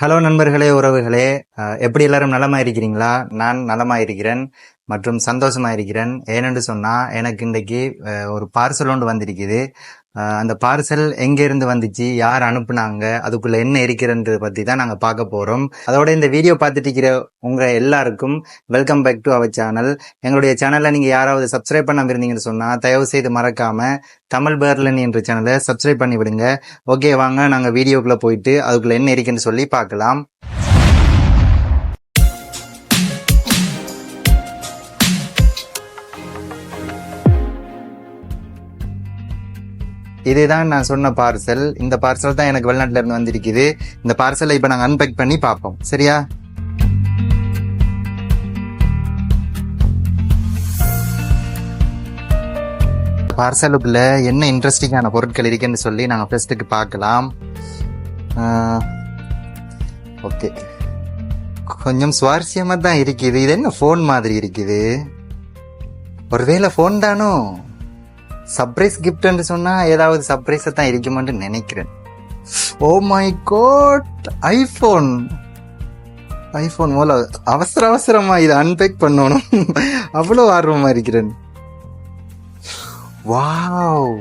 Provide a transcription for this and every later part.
Hello நண்பர்களே உறவுகளே. எப்படி எல்லாரும் நலமாக இருக்கிறீங்களா நான் நலமாக இருக்கிறேன் மற்றும் சந்தோஷமா இருக்கிறேன் ஏனென்று சொன்னால் எனக்கு இன்றைக்கு ஒரு பார்சல் ஒன்று வந்திருக்குது. அந்த பார்சல் எங்கேருந்து வந்துச்சு யார் அனுப்புனாங்க அதுக்குள்ள என்ன இருக்கிறன்றது பற்றி தான் நாங்கள் பார்க்க போகிறோம் அதோட இந்த வீடியோ பார்த்துட்டு இருக்கிற உங்க எல்லாருக்கும் welcome back to our channel எங்களுடைய சேனலை நீங்கள் யாராவது சப்ஸ்கிரைப் பண்ணாமல் இருந்தீங்கன்னு சொன்னால் தயவு செய்து தமிழ் பேர்லன் என்ற சேனலை சப்ஸ்கிரைப் பண்ணி விடுங்க ஓகே வாங்க நாங்கள் வீடியோக்குள்ளே போயிட்டு அதுக்குள்ள என்ன இருக்குன்னு சொல்லி பார்க்கலாம். இதுதான் நான் சொன்ன பார்சல் இந்த பார்சல் தான் எனக்கு வெளிநாட்டுல இருந்து வந்திருக்குது. இந்த பார்சலை இப்ப நாங்க அன்பேக் பண்ணி பார்ப்போம். சரியா? பார்சலுக்குள்ள என்ன இன்ட்ரெஸ்டிங்கான பொருட்கள் இருக்குன்னு சொல்லி நாங்கள் ஃபர்ஸ்ட்டுக்கு பார்க்கலாம். ஓகே கொஞ்சம் சுவாரஸ்யமாக தான் இருக்குது. இது என்ன ஃபோன் மாதிரி இருக்குது? ஒருவேளை ஃபோன் தானோ? சர்ப்ரைஸ் கிஃப்ட்னு சொன்னால் ஏதாவது சர்ப்ரைஸை தான் இருக்குமான்னு நினைக்கிறேன். Oh my code iPhone iPhone மூல அவசர அவசரமாக இதை அன்பேக் பண்ணணும். அவ்வளோ ஆர்வமாக இருக்கிறேன். Wow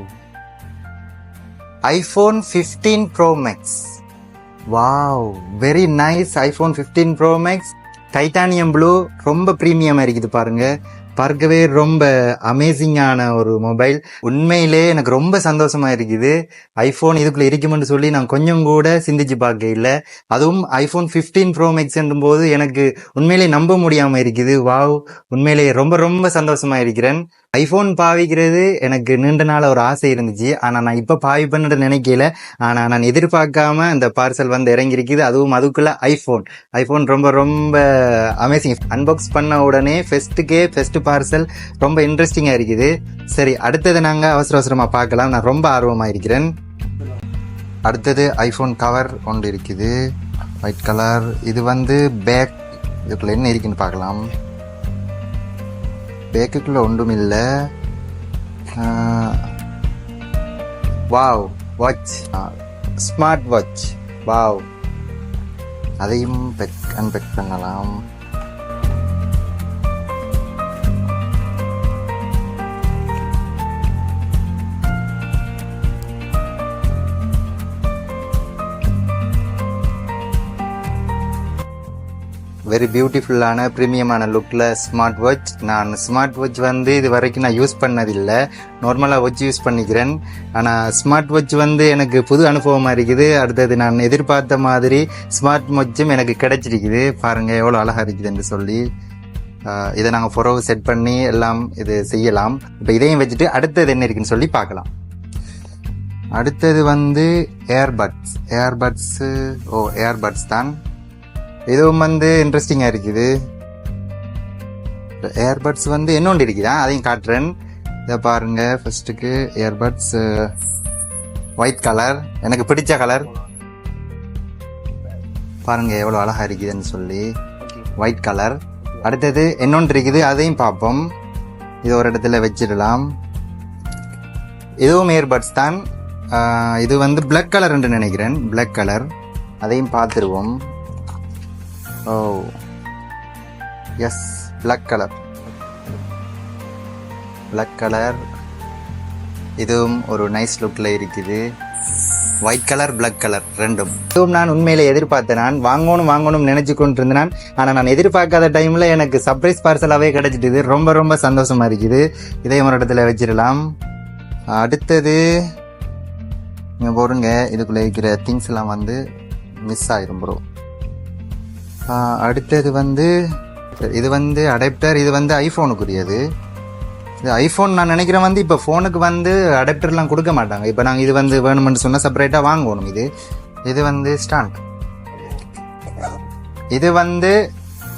iPhone fifteen pro max wow very nice iPhone fifteen pro max titanium blue ரொம்ப ப்ரீமியமாக இருக்குது பாருங்கள் பார்க்கவே ரொம்ப அமேசிங்கான ஒரு மொபைல் உண்மையிலே எனக்கு ரொம்ப சந்தோஷமா இருக்குது. ஐஃபோன் இதுக்குள்ள இருக்குமென்னு சொல்லி நான் கொஞ்சம் கூட சிந்திச்சு பார்க்க இல்லை. அதுவும் ஐஃபோன் ஃபிஃப்டீன் ப்ரோ மேக்ஸ்ன்றும் போது எனக்கு உண்மையிலே நம்ப முடியாம இருக்குது. வாவ் உண்மையிலே ரொம்ப ரொம்ப சந்தோஷமா இருக்கிறேன். ஐஃபோன் பாவிக்கிறது. எனக்கு நீண்ட நாள் ஒரு ஆசை இருந்துச்சு. ஆனால் நான் இப்போ பாவி பாவிப்பேன்னு நினைக்கல. ஆனால் நான் எதிர்பார்க்காம அந்த பார்சல் வந்து இறங்கியிருக்குது. அதுவும் அதுக்குள்ளே ஐஃபோன் ஐஃபோன் ரொம்ப ரொம்ப அமேசிங் அன்பாக்ஸ் பண்ண உடனே ஃபெஸ்ட்டுக்கே ஃபெஸ்ட்டு பார்சல் ரொம்ப இன்ட்ரெஸ்டிங்காக இருக்குது. சரி அடுத்தது நாங்கள் அவசர அவசரமாக பார்க்கலாம். நான் ரொம்ப ஆர்வமாக இருக்கிறேன். அடுத்தது ஐஃபோன் கவர் ஒன்று இருக்குது. ஒயிட் கலர் இது வந்து பேக் இதுக்குள்ள என்ன இருக்குன்னு பார்க்கலாம். பேக்குக்குள்ள ஒன்றும் இல்லை wow watch. Smart watch. Wow. அதையும் பெக் அன்பெக் பண்ணலாம். வெரி பியூட்டிஃபுல்லான ப்ரீமியமான லுக்கில் ஸ்மார்ட் வாட்ச் நான் ஸ்மார்ட் வாட்ச் வந்து இது வரைக்கும் நான் யூஸ் பண்ணதில்லை. நார்மலாக வாட்ச் யூஸ் பண்ணிக்கிறேன். ஆனால் ஸ்மார்ட் வாட்ச் வந்து எனக்கு புது அனுபவமாக இருக்குது. அடுத்தது நான் எதிர்பார்த்த மாதிரி ஸ்மார்ட் வாட்சும் எனக்கு கிடைச்சிருக்குது. பாருங்கள் எவ்வளோ அழகாக இருக்குதுன்னு சொல்லி. இதை நாங்கள் ஃபொரோவை செட் பண்ணி எல்லாம் இது செய்யலாம். இப்போ இதையும் வச்சுட்டு அடுத்தது என்ன இருக்குன்னு சொல்லி பார்க்கலாம். அடுத்தது வந்து ஏர்பட்ஸ் ஏர்பட்ஸு ஓ ஏர்பட்ஸ் தான். இதுவும் வந்து இன்ட்ரெஸ்டிங்காக இருக்குது. ஏர்பட்ஸ் வந்து இன்னொன்று இருக்குதா அதையும் காட்டுறேன். இதை பாருங்கள் ஃபஸ்ட்டுக்கு ஏர்பட்ஸ் ஒயிட் கலர் எனக்கு பிடிச்ச கலர் பாருங்கள் எவ்வளோ அழகாக இருக்குதுன்னு சொல்லி. ஒயிட் கலர் அடுத்தது இன்னொன்று இருக்குது அதையும் பார்ப்போம். இது ஒரு இடத்துல வச்சிடலாம். இதுவும் ஏர்பட்ஸ் தான். இது வந்து பிளாக் கலர் என்று நினைக்கிறேன். பிளாக் கலர் அதையும் பார்த்துருவோம். ஓ yes black colour black colour இதுவும் ஒரு நைஸ் லுக்கில் இருக்குது. ஒயிட் கலர் பிளாக் கலர் ரெண்டும். இதுவும் நான் உண்மையில எதிர்பார்த்தேன் நான் வாங்கணும் வாங்கணும் நினைச்சு கொண்டு இருந்தேன் ஆனால் நான் எதிர்பார்க்காத டைமில் எனக்கு சர்ப்ரைஸ் பார்சலாகவே கிடைச்சிட்டுது. ரொம்ப ரொம்ப சந்தோஷமாக இருக்குது. இதே ஒரு இடத்துல வச்சிடலாம். அடுத்தது இங்கே போடுங்க இதுக்குள்ளே இருக்கிற திங்ஸ் எல்லாம் வந்து மிஸ் ஆகிரும் ப்ரோ அடுத்தது வந்து இது வந்து அடாப்டர் இது வந்து ஐஃபோனுக்குரியது இது ஐஃபோன் நான் நினைக்கிறேன் வந்து இப்போ ஃபோனுக்கு வந்து அடாப்டர்லாம் கொடுக்க மாட்டாங்க. இப்போ நாங்கள் இது வந்து வேணுமென்னு சொன்னால் செப்பரேட்டாக வாங்கணும் இது. இது வந்து ஸ்டாண்ட் இது வந்து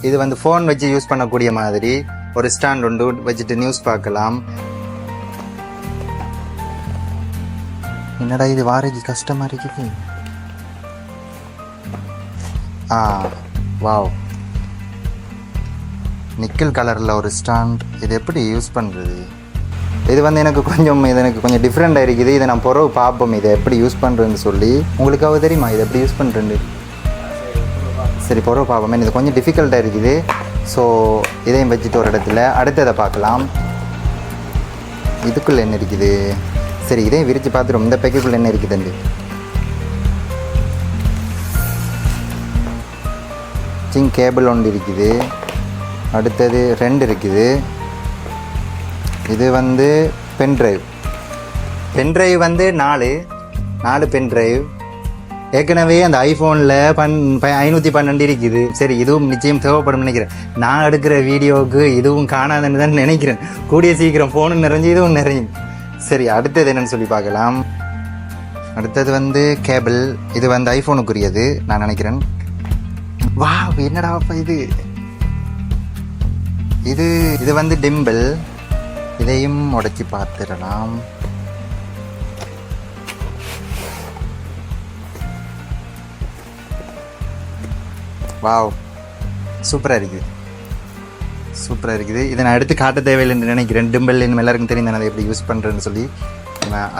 இது வந்து ஃபோன் வச்சு யூஸ் பண்ணக்கூடிய மாதிரி. ஒரு ஸ்டாண்ட் உண்டு வச்சுட்டு நியூஸ் பார்க்கலாம். என்னடா இது வாரகி கஷ்டமாக இருக்குது ஆ. வாவ் நிக்கல் கலரில் ஒரு ஸ்டாண்ட் இது எப்படி யூஸ் பண்ணுறது இது வந்து எனக்கு கொஞ்சம் இது எனக்கு கொஞ்சம் டிஃப்ரெண்டாக இருக்குது. இதை நான் பிறகு பார்ப்போம். இதை எப்படி யூஸ் பண்ணுறேன்னு சொல்லி. உங்களுக்காக தெரியுமா? இதை எப்படி யூஸ் பண்ணுறேன்னு சரி பிறகு பார்ப்போமே. இது கொஞ்சம் டிஃபிகல்ட்டாக இருக்குது. ஸோ இதையும் வச்சுட்டு ஒரு இடத்துல அடுத்ததை பார்க்கலாம். இதுக்குள்ளே என்ன இருக்குது? சரி இதையும் விரித்து பார்த்துரும் இந்த பேக்கெட்டுக்குள்ளே என்ன இருக்குதுண்டு சிங் கேபிள் ஒன்று இருக்குது. அடுத்தது ரெண்டு இருக்குது. இது வந்து பென் பென்ட்ரைவ் பென் வந்து நாலு. நாலு பென்ட்ரைவ் ஏற்கனவே அந்த ஐஃபோனில் பன் ஐநூற்றி பன்னெண்டு இருக்குது. சரி இதுவும் நிச்சயம் தேவைப்படும் நினைக்கிறேன். நான் எடுக்கிற வீடியோவுக்கு இதுவும் காணாதுன்னு தான் நினைக்கிறேன். கூடிய சீக்கிரம் ஃபோனும் நிறைஞ்சு இதுவும் நிறையும். சரி அடுத்தது என்னென்னு சொல்லி பார்க்கலாம். அடுத்தது வந்து கேபிள் இது வந்து ஐஃபோனுக்குரியது நான் நினைக்கிறேன். வா என்னடா இது? இது இது வந்து டிம்பிள். இதையும் உடச்சி பார்த்துடலாம். வாவ் சூப்பராக இருக்குது. சூப்பராக இருக்குது. இதை நான் எடுத்து காட்ட தேவையில்லைன்னு நினைக்கிறேன். டிம்பிள் இனிமேல் எல்லாருக்கும் தெரியும் நான் அதை எப்படி யூஸ் பண்ணுறேன்னு சொல்லி.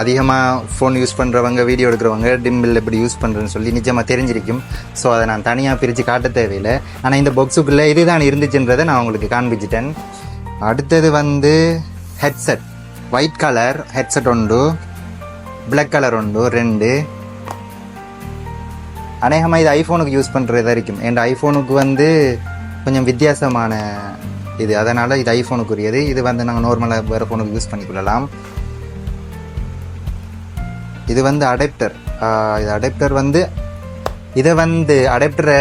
அதிகமாக ஃபோன் யூஸ் பண்ணுறவங்க வீடியோ எடுக்கிறவங்க டிம்பிள் எப்படி யூஸ் பண்ணுறேன்னு சொல்லி நிச்சயமாக தெரிஞ்சிருக்கும். ஸோ அதை நான் தனியாக பிரித்து காட்ட தேவையில்லை. ஆனால் இந்த பாக்ஸுக்குள்ளே இதுதான் இருந்துச்சுன்றதை நான் உங்களுக்கு காண்பிச்சிட்டேன். அடுத்தது வந்து ஹெட்செட் ஒயிட் கலர் ஹெட்செட் உண்டு. பிளாக் கலர் உண்டு. ரெண்டு. அநேகமாக இது ஐஃபோனுக்கு யூஸ் பண்ணுறதா இருக்கும் என் ஐஃபோனுக்கு வந்து கொஞ்சம் வித்தியாசமான இது. அதனால் இது ஐஃபோனுக்குரியது இது வந்து நாங்கள் நார்மலாக வேறு ஃபோனுக்கு யூஸ் பண்ணிக்கொள்ளலாம் இது வந்து அடாப்டர் இது அடாப்டர் வந்து இதை வந்து அடாப்டரை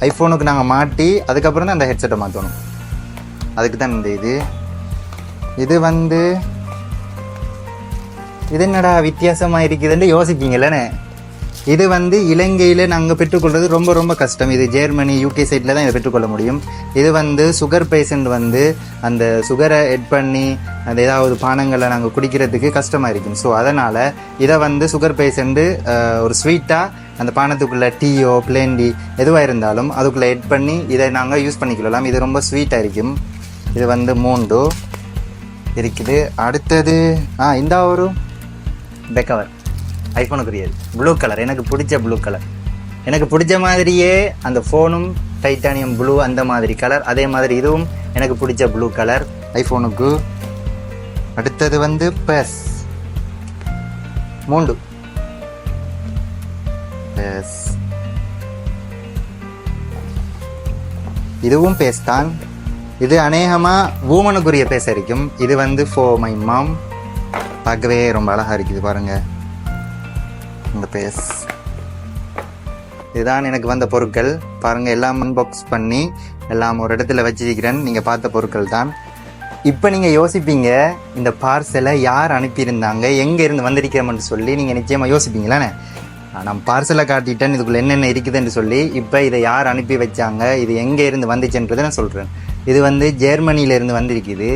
ஐஃபோனுக்கு நாங்கள் மாட்டி அதுக்கப்புறம் தான் அந்த ஹெட்செட்டை மாற்றணும் அதுக்கு தான் இந்த இது. இது வந்து இது என்னடா வித்தியாசமாக இருக்குதுன்னு யோசிப்பீங்கல்லண்ணே இது வந்து இலங்கையில் நாங்கள் பெற்றுக்கொள்வது ரொம்ப ரொம்ப கஷ்டம். இது ஜெர்மனி யூகே சைடில் தான் இதை பெற்றுக்கொள்ள முடியும். இது வந்து சுகர் பேஷண்ட் வந்து அந்த சுகரை எட் பண்ணி அந்த ஏதாவது பானங்களை நாங்கள் குடிக்கிறதுக்கு கஷ்டமாக இருக்கும். ஸோ அதனால் இதை வந்து சுகர் பேஷண்ட்டு ஒரு ஸ்வீட்டாக அந்த பானத்துக்குள்ளே டீயோ பிளேன் டீ எதுவாக இருந்தாலும் அதுக்குள்ளே எட் பண்ணி இதை நாங்கள் யூஸ் பண்ணிக்கலாம் இது ரொம்ப ஸ்வீட்டாக இருக்கும். இது வந்து மூண்டு இருக்குது. அடுத்தது ஆ இந்த ஒரு. பெக்கவர் ஐஃபோனுக்கு ஐஃபோனுக்குரியது ப்ளூ கலர் எனக்கு பிடிச்ச ப்ளூ கலர் எனக்கு பிடிச்ச மாதிரியே அந்த ஃபோனும் டைட்டானியம் ப்ளூ அந்த மாதிரி கலர் அதே மாதிரி இதுவும் எனக்கு பிடிச்ச ப்ளூ கலர் ஐஃபோனுக்கு அடுத்தது வந்து பெஸ் மூண்டு பெஸ் இதுவும் பேஸ் தான். இது அநேகமாக வூமனுக்குரிய பேச இருக்கும். இது வந்து ஃபோ மை மாம் பார்க்கவே ரொம்ப அழகாக இருக்குது பாருங்கள் இந்த பேஸ் இதுதான் எனக்கு வந்த பொருட்கள். பாருங்கள் எல்லாம் அன்பாக்ஸ் பண்ணி எல்லாம் ஒரு இடத்துல வச்சிருக்கிறேன். நீங்கள் பார்த்த பொருட்கள் தான். இப்போ நீங்கள் யோசிப்பீங்க இந்த பார்சலை யார் அனுப்பியிருந்தாங்க எங்கே இருந்து வந்திருக்கிறோம்னு சொல்லி நீங்கள் நிச்சயமாக யோசிப்பீங்களானே நான் பார்சலை காட்டிட்டேன் இதுக்குள்ளே என்னென்ன இருக்குதுன்னு சொல்லி இப்போ இதை யார் அனுப்பி வச்சாங்க இது எங்கே இருந்து வந்துச்சுன்றதை நான் சொல்கிறேன் இது வந்து ஜெர்மனியிலேருந்து வந்திருக்குது.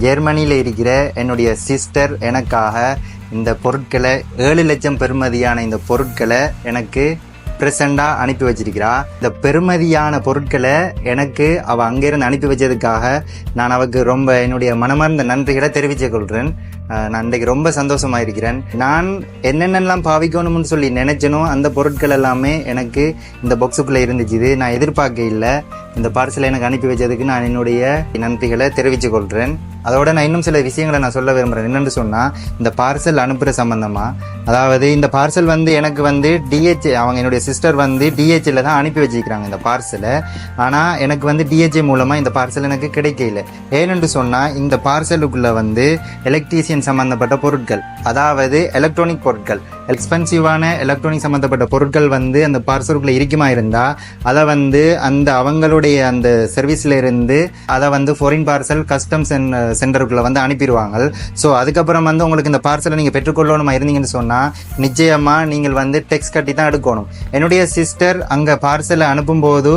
ஜெர்மனியில் இருக்கிற என்னுடைய சிஸ்டர் எனக்காக இந்த பொருட்களை ஏழு லட்சம் பெறுமதியான இந்த பொருட்களை எனக்கு ப்ரெசண்டாக அனுப்பி வச்சிருக்கிறா. இந்த பெருமதியான பொருட்களை எனக்கு அவள் அங்கேருந்து அனுப்பி வச்சதுக்காக நான் அவளுக்கு ரொம்ப என்னுடைய மனமார்ந்த நன்றிகளை தெரிவித்துக் கொள்கிறேன் நான் இன்றைக்கு ரொம்ப சந்தோஷமா இருக்கிறேன் நான் என்னென்னலாம் பாவிக்கணும்னு சொல்லி நினைச்சனோ அந்த பொருட்கள் எல்லாமே எனக்கு இந்த பாக்ஸுக்குள்ளே இருந்துச்சு இது நான் எதிர்பார்க்க இல்லை. இந்த பார்சலை எனக்கு அனுப்பி வச்சதுக்கு நான் என்னுடைய நன்றிகளை தெரிவித்துக் கொள்கிறேன். அதோட நான் இன்னும் சில விஷயங்களை நான் சொல்ல விரும்புகிறேன் என்னென்னு சொன்னால் இந்த பார்சல் அனுப்புகிற சம்மந்தமாக அதாவது இந்த பார்சல் வந்து எனக்கு வந்து டிஹெச் அவங்க என்னுடைய சிஸ்டர் வந்து டிஹெச்சில் தான் அனுப்பி வச்சுக்கிறாங்க இந்த பார்சலை ஆனால் எனக்கு வந்து டிஹெச்ஏ மூலமாக இந்த பார்சல் எனக்கு கிடைக்கல ஏனென்று சொன்னால் இந்த பார்சலுக்குள்ளே வந்து எலக்ட்ரீசியன் சம்மந்தப்பட்ட பொருட்கள். அதாவது எலக்ட்ரானிக் பொருட்கள். எக்ஸ்பென்சிவான எலக்ட்ரானிக் சம்மந்தப்பட்ட பொருட்கள் வந்து அந்த பார்சலுக்குள்ளே இருக்குமா இருந்தால் அதை வந்து அந்த அவங்களுடைய அந்த சர்வீஸில் இருந்து அதை வந்து ஃபாரின் பார்சல் கஸ்டம்ஸ் சென்டருக்குள்ளே வந்து அனுப்பிடுவாங்க. ஸோ அதுக்கப்புறம் வந்து உங்களுக்கு இந்த பார்சலை நீங்கள் பெற்றுக்கொள்ளணுமா இருந்தீங்கன்னு சொன்னால் நிச்சயமாக நீங்கள் வந்து டெக்ஸ் கட்டி தான் எடுக்கணும். என்னுடைய சிஸ்டர் அங்கே பார்சலை அனுப்பும்போது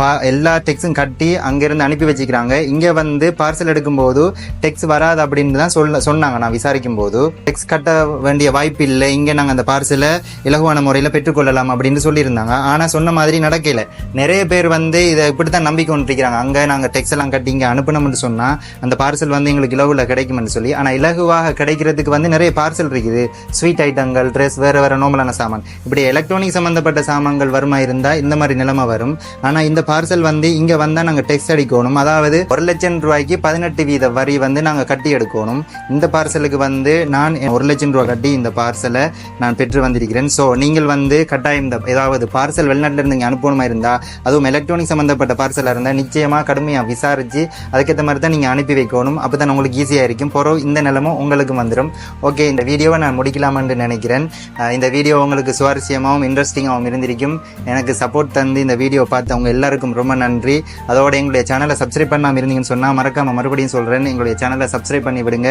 பா எல்லா டெக்ஸும் கட்டி அங்கேருந்து அனுப்பி வச்சுக்கிறாங்க. இங்கே வந்து பார்சல் எடுக்கும்போது டெக்ஸ் வராது அப்படின்னு தான் சொல்ல சொன்னாங்க நான் விசாரிக்கும் போது டெக்ஸ் கட்ட வேண்டிய வாய்ப்பு இல்லை இங்கே நாங்கள் அந்த பார்சலை இலகுவான முறையில் பெற்றுக்கொள்ளலாம் அப்படின்னு சொல்லியிருந்தாங்க. ஆனால் சொன்ன மாதிரி நடக்கல. நிறைய பேர் வந்து இதை இப்படி தான் நம்பி கொண்டிருக்கிறாங்க. அங்கே நாங்கள் டெக்ஸ் எல்லாம் கட்டி இங்கே அனுப்பணும்னு சொன்னால் அந்த பார்சல் வந்து எங்களுக்கு இலகுவில் கிடைக்கும்னு சொல்லி ஆனால் இலகுவாக கிடைக்கிறதுக்கு வந்து நிறைய பார்சல் இருக்குது. ஸ்வீட் ஐட்டங்கள் ட்ரெஸ் வேறு வேறு நோமலான சாமான். இப்படி எலக்ட்ரானிக் சம்மந்தப்பட்ட சாமான்கள் வருமா இருந்தால் இந்த மாதிரி நிலைமை வரும். ஆனால் இந்த பார்சல் வந்து இங்கே வந்தால் நாங்கள் டெக்ஸ்ட் அடிக்கணும். அதாவது ஒரு லட்சம் ரூபாய்க்கு பதினெட்டு வீத வரி வந்து நாங்கள் கட்டி எடுக்கணும். இந்த பார்சலுக்கு வந்து நான் ஒரு லட்சம் ரூபா கட்டி இந்த பார்சலை நான் பெற்று வந்திருக்கிறேன். ஸோ நீங்கள் வந்து கட்டாயம் இந்த ஏதாவது பார்சல் வெளிநாட்டில் இருந்து இங்கே அனுப்பணுமா இருந்தால் அதுவும் எலக்ட்ரானிக் சம்மந்தப்பட்ட பார்சலாக இருந்தால் நிச்சயமாக கடுமையாக விசாரித்து அதுக்கேற்ற மாதிரி தான் நீங்கள் அனுப்பி வைக்கணும். அப்போ தான் உங்களுக்கு ஈஸியாக இருக்கும். பிறகு இந்த நிலமும் உங்களுக்கு வந்துடும் ஓகே இந்த வீடியோவை நான் முடிக்கலாமென்று நினைக்கிறேன். இந்த வீடியோ உங்களுக்கு சுவாரஸ்யமாகவும் இன்ட்ரெஸ்டிங்காகவும் இருந்திருக்கும். எனக்கு சப்போர்ட் தந்து இந்த வீடியோ பார்த்தவங்க எல்லாருக்கும் ரொம்ப நன்றி. அதோட எங்களுடைய சேனலை சப்ஸ்கிரைப் பண்ணாமல் இருந்தீங்கன்னு சொன்னால் மறக்காமல் மறுபடியும் சொல்கிறேன் எங்களுடைய சேனலை சப்ஸ்கிரைப் பண்ணி விடுங்க.